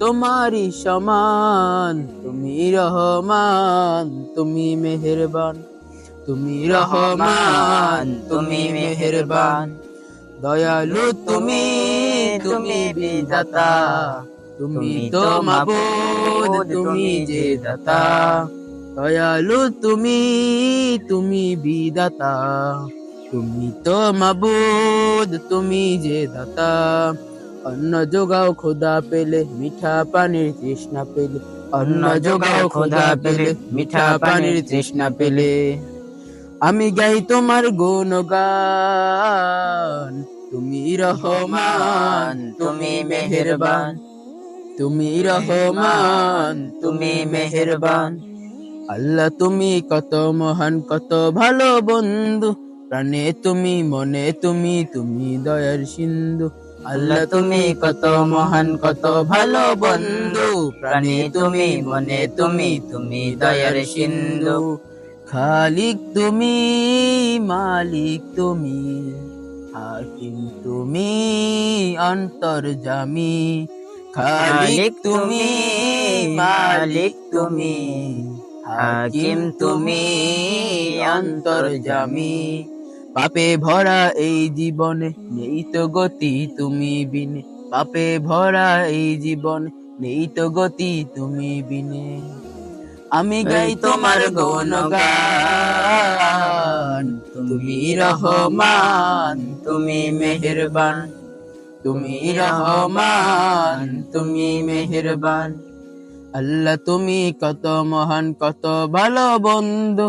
তোমারই সমান, তুমি রহমান, তুমি মেহেরবান। তুমি রহমান, তুমি মেহেরবান। দয়ালু তুমি তুমি বিধাতা। তুমি তো মাবুদ, তুমি যে দাতা। দয়ালু তুমি তুমি বিদাতা তুমি তো মাবুদ, তুমি যে দাতা। অন্ন যোগাও খোদা পেলে মিঠা পানির তৃষ্ণা পেলে। অন্ন যোগাও খোদা পেলে মিঠা পানির তৃষ্ণা পেলে। আমি গাই তোমার গুণগান, তুমি রহমান, তুমি মেহেরবান। তুমি রহমান, তুমি মেহেরবান। আল্লাহ তুমি কত মহান, কত ভালো বন্ধু। প্রাণে তুমি, মনে তুমি তুমি দয়ার সিন্ধু। আল্লাহ তুমি কত মহান, কত ভালো বন্ধু। প্রাণী তুমি, মনে তুমি তুমি দয়ার সিন্ধু। খালিক তুমি, মালিক তুমি, হাকিম তুমি অন্তর্জামী খালিক তুমি, মালিক তুমি, হাকিম তুমি অন্তর্জামী পাপে ভরা এই জীবনে, নেই তো গতি তুমি বিনে। পাপে ভরা এই জীবন, নেই তো গতি তুমি বিনে। আমি গাই তোমার গুণগান, তুমি রহমান, তুমি মেহেরবান। তুমি রহমান, তুমি মেহেরবান। আল্লাহ তুমি কত মহান, কত ভালো বন্ধু।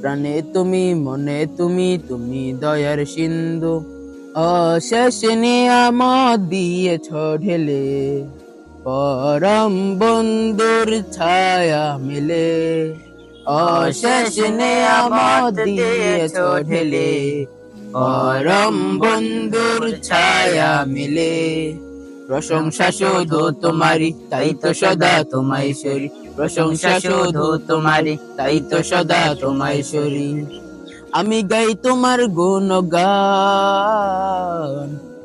প্রাণে তুমি, মনে তুমি তুমি দয়ার সিন্ধু। অশেষ নিয়ামত দিয়েছ ঢেলে, পরম বন্ধুর ছায়া মিলে। অশেষ নিয়ামত দিয়েছ ঢেলে, পরম বন্ধুর ছায়া মিলে। প্রশংসা শুধু তোমারি তাই তো সদা তোমায় সরি। প্রশংসা শুধু তোমারি তাই তো সদা তোমায় সরি। আমি গাই তোমার গুণগান।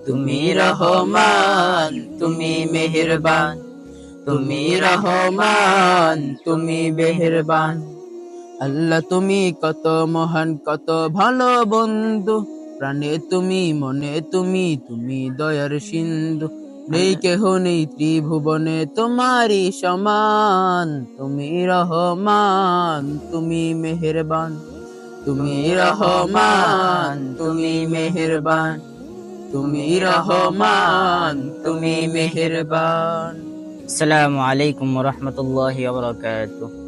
তুমি রহমান, তুমি মেহেরবান। তুমি রহমান, তুমি মেহেরবান আল্লাহ তুমি কত মহান, কত ভালো বন্ধু। প্রাণে তুমি, মনে তুমি তুমি দয়ার সিন্ধু। নেই কেহ নেই ত্রিভুবনে তোমারই সমান। তুমি রহমান, তুমি মেহেরবান। তুমি রহমান, তুমি মেহেরবান। তুমি রহমান, তুমি মেহেরবান। আসসালামু আলাইকুম রহমতুল্লাহ বারকাতুহ।